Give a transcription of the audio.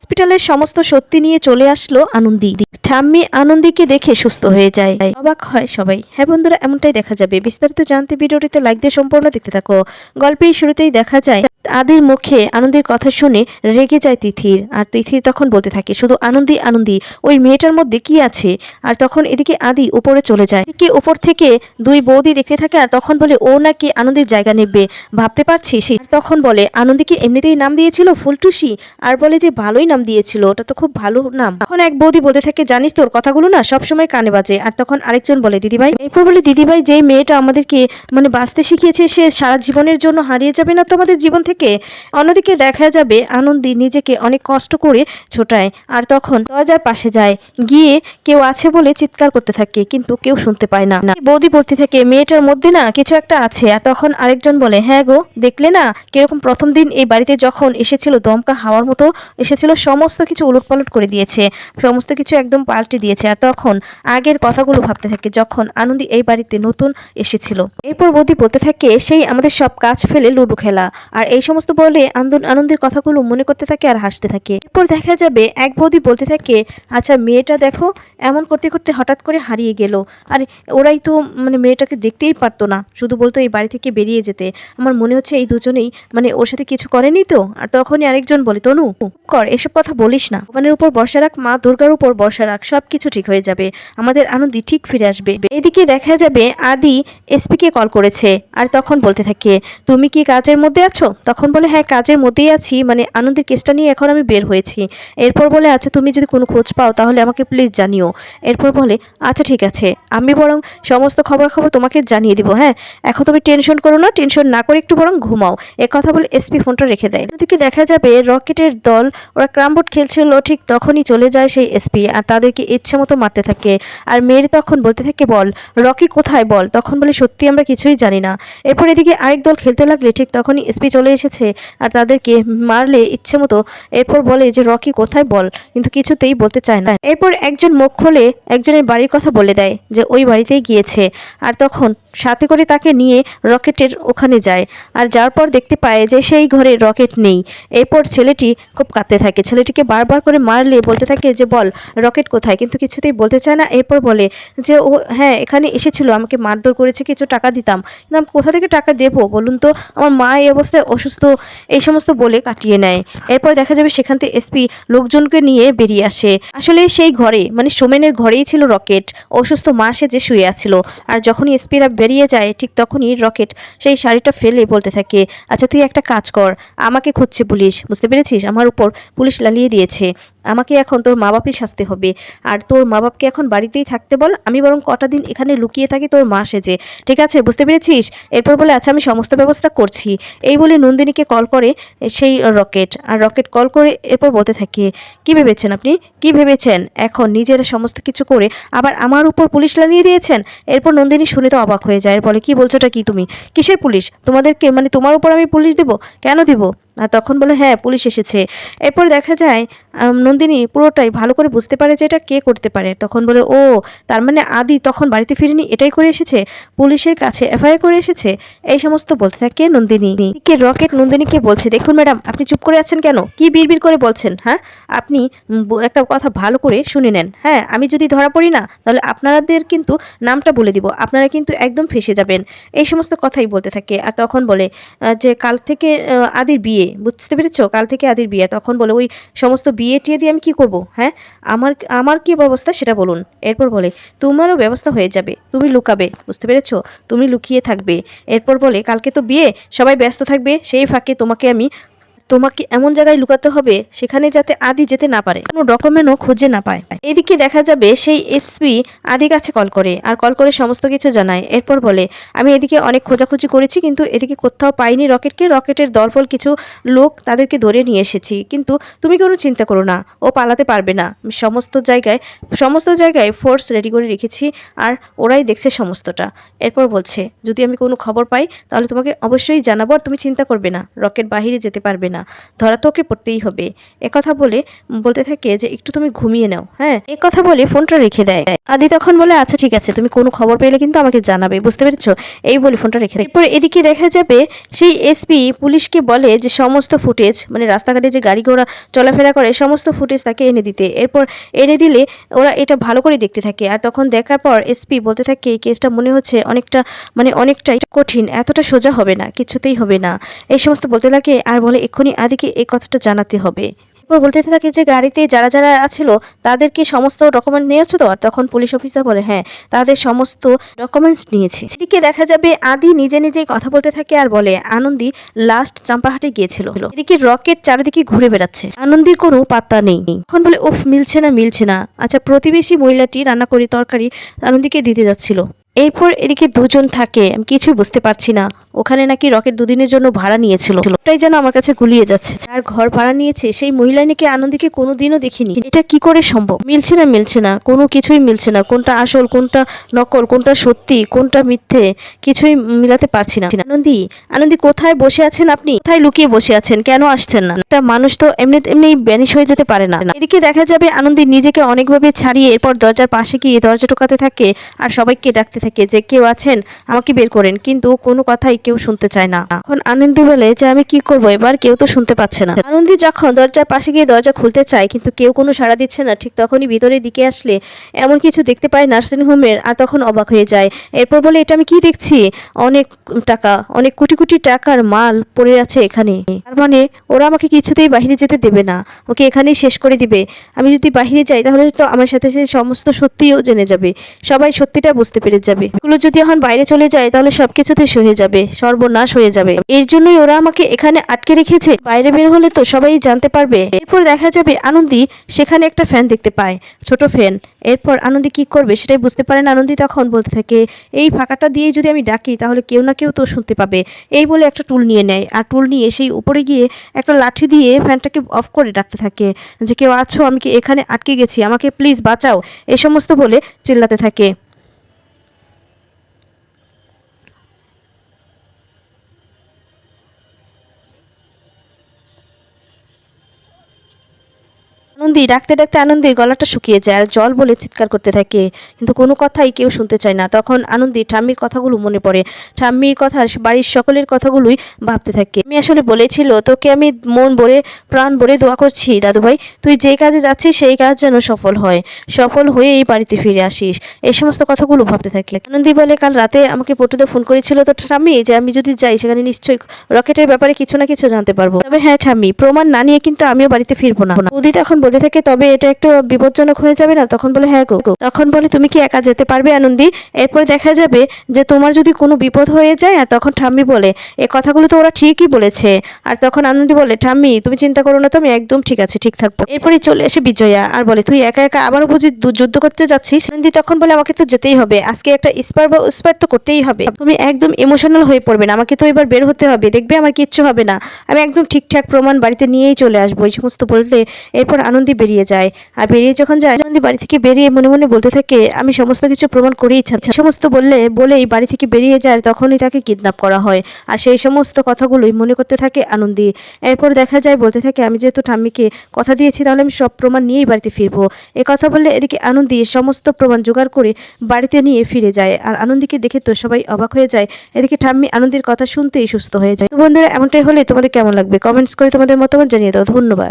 হসপিটালের সমস্ত সত্যি নিয়ে চলে আসলো আনন্দি। ঠাম্মি আনন্দিকে দেখে সুস্থ হয়ে যায়। অবাক হয় সবাই। হ্যাঁ বন্ধুরা, এমনটাই দেখা যাবে। বিস্তারিত জানতে ভিডিওটিতে লাইক দিয়ে সম্পূর্ণ দেখতে থাকো। গল্পের শুরুতেই দেখা যায়, আদির মুখে আনন্দের কথা শুনে রেগে যায় তিথির। আর তিথির তখন বলতে থাকে, শুধু আনন্দি আনন্দি, ওই মেয়েটার মধ্যে কি আছে? আর তখন এদিকে আদি উপরে চলে যায়। কি উপর থেকে দুই বৌদি দেখতে থাকে আর তখন বলে, ও নাকি আনন্দের জায়গা নেবে। ভাবতে পারছিস? তখন বলে, আনন্দীকে এমনিতেই নাম দিয়েছিল ফুলটুসি? আর বলে যে, ভালোই নাম দিয়েছিল ওটা তো খুব ভালো নাম। তখন এক বৌদি বলতে থাকে জানিস তোর কথাগুলো না সবসময় কানে বাজে। আর তখন আরেকজন বলে দিদিভাই। এরপর বলে দিদিভাই যেই মেয়েটা আমাদেরকে মানে বাঁচতে শিখিয়েছে সে সারা জীবনের জন্য হারিয়ে যাবে না তো আমাদের জীবন থেকে? অন্যদিকে দেখা যাবে আনন্দী নিজেকে অনেক কষ্ট করে ছোটায় আর তখন দরজার পাশে যায়। গিয়ে কেউ আছে বলে চিৎকার করতে থাকে কিন্তু কেউ শুনতে পায় না, বৌদি পড়তে থাকে মেয়েটার মধ্যে না কিছু একটা আছে। আর তখন আরেকজন বলে হ্যাঁ গো দেখলে না কীরকম প্রথম দিন এই বাড়িতে যখন এসেছিল দমকা হাওয়ার মতো এসেছিল সমস্ত কিছু উলটপালট করে দিয়েছে, সমস্ত কিছু একদম পাল্টে দিয়েছে। আর তখন আগের কথাগুলো ভাবতে থাকে, যখন আনন্দি এই বাড়িতে নতুন এসেছিল। এরপর বৌদি বলতে থাকে, সেই আমাদের সব কাজ ফেলে লুডো খেলা। আর এই সমস্ত বলে আনন্দ আনন্দের কথাগুলো মনে করতে থাকে আর হাসতে থাকে। এরপর দেখা যাবে, এক বৌদি বলতে থাকে আচ্ছা মেয়েটা দেখো, এমন করতে করতে হঠাৎ করে হারিয়ে গেল। আর ওরাই তো মানে মেয়েটাকে দেখতেই পারতো না, শুধু বলতো এই বাড়ি থেকে বেরিয়ে যেতে। আমার মনে হচ্ছে এই দুজনেই মানে ওর সাথে কিছু করেনি তো? আর তখনই আরেকজন বলে, তনু, কর এসব কথা বলিস না। ভগবানের উপর বর্ষা রাখ, মা দুর্গার উপর বর্ষা রাখ সব কিছু ঠিক হয়ে যাবে। আমাদের আনন্দি ঠিক ফিরে আসবে। এদিকে দেখা যাবে আদি এসপিকে কল করেছে, আর তখন বলতে থাকে, তুমি কি কাজের মধ্যে আছো? তখন বলে হ্যাঁ কাজের মধ্যেই আছি মানে আনন্দের কেসটা নিয়ে এখন আমি বের হয়েছি। এরপর বলে আচ্ছা তুমি যদি কোনো খোঁজ পাও, তাহলে আমাকে প্লিজ জানিও। এরপর বলে আচ্ছা ঠিক আছে, আমি বরং সমস্ত খবর খবর তোমাকে জানিয়ে দিব হ্যাঁ? এখন তুমি টেনশন করো না, টেনশন না করে একটু বরং ঘুমাও। এ কথা বলে এসপি ফোনটা রেখে দেয়। এদিকে দেখা যাবে রকেটের দল, ওরা ক্রামবোর্ড খেলছিল, ঠিক তখনই চলে যায় সেই এসপি আর তাদেরকে ইচ্ছে মতো মারতে থাকে। আর মেয়ের তখন বলতে থাকে, বল, রকি কোথায়? বল। তখন বলে, সত্যি আমরা কিছুই জানি না। এরপর এদিকে আরেক দল খেলতে লাগলে ঠিক তখনই এসপি চলে এসেছে আর তাদেরকে মারলে ইচ্ছে মতো। এরপর বলে যে, রকি কোথায়? বল। কিন্তু কিছুতেই বলতে চায় না। এরপর একজন মুখ খোলে একজনের বাড়ির কথা বলে দেয় যে, ওই বাড়িতেই গিয়েছে। আর তখন সাথে করে তাকে নিয়ে রকেটের ওখানে যায়। আর যার পর দেখতে পায় যে সেই ঘরে রকেট নেই। এরপর ছেলেটি খুব কাঁদতে থাকে। ছেলেটিকে বারবার করে মারলে, বলতে থাকে যে, বল, রকেট কোথায়? কিন্তু কিছুতেই বলতে চায় না। এরপর বলে যে, ও হ্যাঁ এখানে এসেছিল। আমাকে মারধর করেছে। কিছু টাকা দিতাম। কিন্তু আমি কোথা থেকে টাকা দেবো, বলুন তো? আমার মা এই অবস্থায় অসুস্থ। এই সমস্ত বলে কাটিয়ে নেয়। এরপর দেখা যাবে সেখান থেকে এসপি লোকজনকে নিয়ে বেরিয়ে আসে। আসলে সেই ঘরে মানে সোমেনের ঘরেই ছিল রকেট। অসুস্থ মা সেজে শুয়ে আছিল। আর যখনই এসপিরা বেরিয়ে যায়, ঠিক তখনই রকেট সেই শাড়িটা ফেলে বলতে থাকে আচ্ছা তুই একটা কাজ কর, আমাকে খুঁজছে পুলিশ, বুঝতে পেরেছিস? আমার উপর পুলিশ লালিয়ে দিয়েছে। আমাকে এখন তোর মা বাপই শাস্তি হবে। আর তোর মা বাপকে এখন বাড়িতেই থাকতে বল, আমি বরং কটা দিন এখানে লুকিয়ে থাকি তোর মা সেজে। ঠিক আছে, বুঝতে পেরেছিস? এরপর বলে আচ্ছা আমি সমস্ত ব্যবস্থা করছি। এই বলে নন্দিনীকে কল করে সেই রকেট, আর রকেট কল করে এরপর বলতে থাকে, কি ভেবেছেন আপনি? কি ভেবেছেন? এখন নিজের সমস্ত কিছু করে আবার আমার উপর পুলিশ লাগিয়ে দিয়েছেন? এরপর নন্দিনী শুনে তো অবাক হয়ে যায়। আর বলে, কি বলছোটা কি তুমি? কিসের পুলিশ? তোমাদেরকে মানে তোমার উপর আমি পুলিশ দেব? কেন দিব? আর তখন বলে হ্যাঁ পুলিশ এসেছে। এরপর দেখা যায় নন্দিনী পুরোটাই ভালো করে বুঝতে পারে যে এটা কে করতে পারে। তখন বলে, ও, তার মানে আদি তখন বাড়িতে ফিরেনি, এটাই করে এসেছে? পুলিশের কাছে এফআইআর করে এসেছে? এই সমস্ত বলতে থাকে নন্দিনী। কে রকেট নন্দিনীকে বলছে? দেখুন ম্যাডাম, আপনি চুপ করে আছেন কেন? কি বিড়বিড় করে বলছেন হ্যাঁ? আপনি একটা কথা ভালো করে শুনে নেন। হ্যাঁ আমি যদি ধরা পড়ি না, তাহলে আপনাদের কিন্তু নামটা বলে দিব। আপনারা কিন্তু একদম ফেসে যাবেন। এই সমস্ত কথাই বলতে থাকে। আর তখন বলে যে কাল থেকে আদির বিয়ে। বুঝতে পেরেছ? কাল থেকে আদির বিয়ে। তখন বলে, ওই সমস্ত বিয়ে টিয়ে দিয়ে আমি কি করব? হ্যাঁ? আমার আমার কি ব্যবস্থা সেটা বলুন। এরপর বলে, তোমারও ব্যবস্থা হয়ে যাবে। তুমি লুকাবে। বুঝতে পেরেছ? তুমি লুকিয়ে থাকবে। এরপর বলে, কালকে তো বিয়ে। সবাই ব্যস্ত থাকবে। সেই ফাঁকে তোমাকে আমি তোমাকে এমন জায়গায় লুকাতে হবে সেখানে যাতে আদি যেতে না পারে, কোনো ডকুমেন্টও খুঁজে না পায়। এদিকে দেখা যাবে সেই এসপি আদি কাছে কল করে আর কল করে সমস্ত কিছু জানায়। এরপর বলে, আমি এদিকে অনেক খোঁজাখুঁজি করেছি, কিন্তু এদিকে কোথাও পাইনি রকেটকে। রকেটের দলফল কিছু লোক তাদেরকে ধরে নিয়ে এসেছি। কিন্তু তুমি কোনো চিন্তা করো না, ও পালাতে পারবে না। সমস্ত জায়গায় সমস্ত জায়গায় ফোর্স রেডি করে রেখেছি আর ওরাই দেখছে সমস্তটা। এরপর বলছে, যদি আমি কোনো খবর পাই, তাহলে তোমাকে অবশ্যই জানাব আর তুমি চিন্তা করবে না। রকেট বাহিরে যেতে পারবে না। না, ধরা তো ওকে পড়তেই হবে। একথা বলে বলতে থাকে যে, একটু তুমি ঘুমিয়ে নাও। হ্যাঁ কথা বলে ফোনটা রেখে দেয়। আদি তখন বলে আচ্ছা ঠিক আছে, তুমি কোনো খবর পেলে কিন্তু আমাকে জানাবে, বুঝতে পেরেছ? এই বলে ফোনটা রেখে এরপর এদিকে দেখা যাবে, সেই এসপি পুলিশকে বলে যে, সমস্ত ফুটেজ মানে রাস্তাঘাটে যে গাড়ি ঘোড়া চলাফেরা করে, সমস্ত ফুটেজ তাকে এনে দিতে। এরপর এনে দিলে ওরা এটা ভালো করে দেখতে থাকে। আর তখন দেখার পর এসপি বলতে থাকে, এই কেসটা মনে হচ্ছে অনেকটা মানে অনেকটাই কঠিন, এতটা সোজা হবে না, কিছুতেই হবে না। এই সমস্ত বলতে লাগে, আর বলে, এক্ষুনি আদিকে এই কথাটা জানাতে হবে। এরপর বলতে থাকে যে, গাড়িতে যারা যারা আছিল, তাদেরকে সমস্ত ডকুমেন্ট নিয়েছো তো আর তখন পুলিশ অফিসার বলে হ্যাঁ তাদের সমস্ত ডকুমেন্টস নিয়েছি। এদিকে দেখা যাবে, আদি নিজে নিজেই কথা বলতে থাকে আর বলে, আনন্দি লাস্ট চাম্পাহাটে গিয়েছিল। এদিকে রকেট চারিদিকে ঘুরে বেড়াচ্ছে। আনন্দির কোনো পাত্তা নেই। এখন বলে, উফ, মিলছে না মিলছে না। আচ্ছা প্রতিবেশী মহিলাটি রান্না করি তরকারি আনন্দিকে দিতে যাচ্ছিল। এরপর এদিকে দুজন থাকে, আমি কিছুই বুঝতে পারছি না। ওখানে নাকি রকেট দুদিনের জন্য ভাড়া নিয়েছিল। ওটাই যেন আমার কাছে গুলিয়ে যাচ্ছে। যার ঘর ভাড়া নিয়েছে, সেই মহিলা নাকি আনন্দীকে কোনোদিনও দেখিনি। এটা কি করে সম্ভব? মিলছে না মিলছে না। কোনো কিছুই মিলছে না। কোনটা আসল, কোনটা নকল, কোনটা সত্যি, কোনটা মিথ্যে, কিছুই মিলাতে পারছি না। আনন্দী আনন্দী কোথায় বসে আছেন আপনি? কোথায় লুকিয়ে বসে আছেন? কেন আসছেন না? একটা মানুষ তো এমনি এমনি ব্যানিশ হয়ে যেতে পারে না। এদিকে দেখা যাবে আনন্দী নিজেকে অনেকভাবে ছাড়িয়ে এরপর দরজার পাশে গিয়ে দরজা টোকাতে থাকে আর সবাইকে ডাকতে থাকে। যে কেউ আছেন, আমাকে বের করেন, কিন্তু কোনো কথাই কেউ শুনতে চায় না। এখন আনন্দী বলে যে, আমি কি করব? এবার কেউ তো শুনতে পাচ্ছে না। আনন্দী যখন দরজার পাশে গিয়ে দরজা খুলতে চায়, কিন্তু কেউ কোনো সাড়া দিচ্ছে না, ঠিক তখনই ভিতরের দিকে আসলে এমন কিছু দেখতে পায় নার্সিং হোমের, আর তখন অবাক হয়ে যায়। এরপর বলে, এটা আমি কি দেখছি? অনেক টাকা, অনেক কোটি কোটি টাকার মাল পড়ে আছে এখানে। তার মানে ওরা আমাকে কিছুতেই বাহিরে যেতে দেবে না। ওকে এখানেই শেষ করে দিবে। আমি যদি বাহিরে যাই, তাহলে তো আমার সাথে সে সমস্ত সত্যিও জেনে যাবে। সবাই সত্যিটা বুঝতে পেরে যাবে। এগুলো যদি এখন বাইরে চলে যায়, তাহলে সবকিছুতে সহে যাবে, সর্বনাশ হয়ে যাবে। এর জন্যই ওরা আমাকে এখানে আটকে রেখেছে। বাইরে বের হলে তো সবাই জানতে পারবে। এরপর দেখা যাবে আনন্দি সেখানে একটা ফ্যান দেখতে পায়, ছোট ফ্যান। এরপর আনন্দি কি করবে সেটাই বুঝতে পারেন আনন্দি তখন বলতে থাকে, এই ফাঁকাটা দিয়ে যদি আমি ডাকি, তাহলে কেউ না কেউ তো শুনতে পাবে। এই বলে একটা টুল নিয়ে নেয়। আর টুল নিয়ে সেই উপরে গিয়ে একটা লাঠি দিয়ে ফ্যানটাকে অফ করে ডাকতে থাকে, যে, কেউ আছো? আমি কি এখানে আটকে গেছি? আমাকে প্লিজ বাঁচাও। এই সমস্ত বলে চিল্লাতে থাকে। আনন্দি, ডাকতে ডাকতে আনন্দি গলাটা শুকিয়ে যায় আর জল বলে চিৎকার করতে থাকে। কিন্তু কোনো কথাই কেউ শুনতে চায় না। তখন আনন্দি ঠাম্মির কথাগুলো মনে পড়ে। ঠাম্মির কথা বাড়ির সকলের কথাগুলোই ভাবতে থাকে। আমি আসলে বলেছিল, তোকে আমি মন ভরে, প্রাণ ভরে দোয়া করছি, দাদুভাই। তুই যে কাজে যাচ্ছিস, সেই কাজ যেন সফল হয়। সফল হয়ে এই বাড়িতে ফিরে আসিস। এই সমস্ত কথাগুলো ভাবতে থাকে। আনন্দি বলে, কাল রাতে আমাকে পটুদে ফোন করেছিল তো ঠাম্মি যে আমি যদি যাই, সেখানে নিশ্চয়ই রকেটের ব্যাপারে কিছু না কিছু জানতে পারব। তবে হ্যাঁ ঠাম্মি, প্রমাণ না নিয়ে কিন্তু আমিও বাড়িতে ফিরবো না। উদিত এখন বলতে থাকে তবে এটা একটু বিপজ্জনক হয়ে যাবে না? তখন বলে হ্যাঁ গো। তখন বলে, তুমি কি একা যেতে পারবে আনন্দি? এরপর দেখা যাবে যে তোমার যদি কোনো বিপদ হয়ে যায়, আর তখন ঠাম্মি বলে, এ কথাগুলো তো ওরা ঠিকই বলেছে। আর তখন আনন্দি বলে, ঠাম্মি, তুমি চিন্তা করো না তো, আমি একদম ঠিক আছে, ঠিক থাকব। এরপরই চলে আসে বিজয়া আর বলে, তুই একা একা আবারও বুঝি যুদ্ধ করতে যাচ্ছিস? আনন্দি তখন বলে, আমাকে তো যেতেই হবে। আজকে একটা স্পার বা উস্পার তো করতেই হবে। তুমি একদম ইমোশনাল হয়ে পড়বে না। আমাকে তো এবার বের হতে হবে। দেখবে আমার কিচ্ছু হবে না। আমি একদম ঠিকঠাক প্রমাণ বাড়িতে নিয়েই চলে আসব। এই সমস্ত বললে। এরপর আনন্দি বেরিয়ে যায়। আর বেরিয়ে যখন যায়, আনন্দি বাড়ি থেকে বেরিয়ে মনে মনে বলতে থাকে, আমি সমস্ত কিছু প্রমাণ করেই ছাড়ছি সমস্ত বললে, বলেই বাড়ি থেকে বেরিয়ে যায়, তখনই তাকে কিডন্যাপ করা হয়। আর সেই সমস্ত কথাগুলোই মনে করতে থাকে আনন্দি। এরপর দেখা যায়, বলতে থাকে, আমি যেহেতু ঠাম্মিকে কথা দিয়েছি, তাহলে আমি সব প্রমাণ নিয়েই বাড়িতে ফিরবো। এ কথা বললে এদিকে আনন্দি সমস্ত প্রমাণ জোগাড় করে বাড়িতে নিয়ে ফিরে যায়। আর আনন্দিকে দেখে তো সবাই অবাক হয়ে যায়। এদিকে ঠাম্মি আনন্দের কথা শুনতেই সুস্থ হয়ে যায়। বন্ধুরা, এমনটাই হলে তোমাদের কেমন লাগবে? কমেন্টস করে তোমাদের মতামত জানিয়ে দাও। ধন্যবাদ।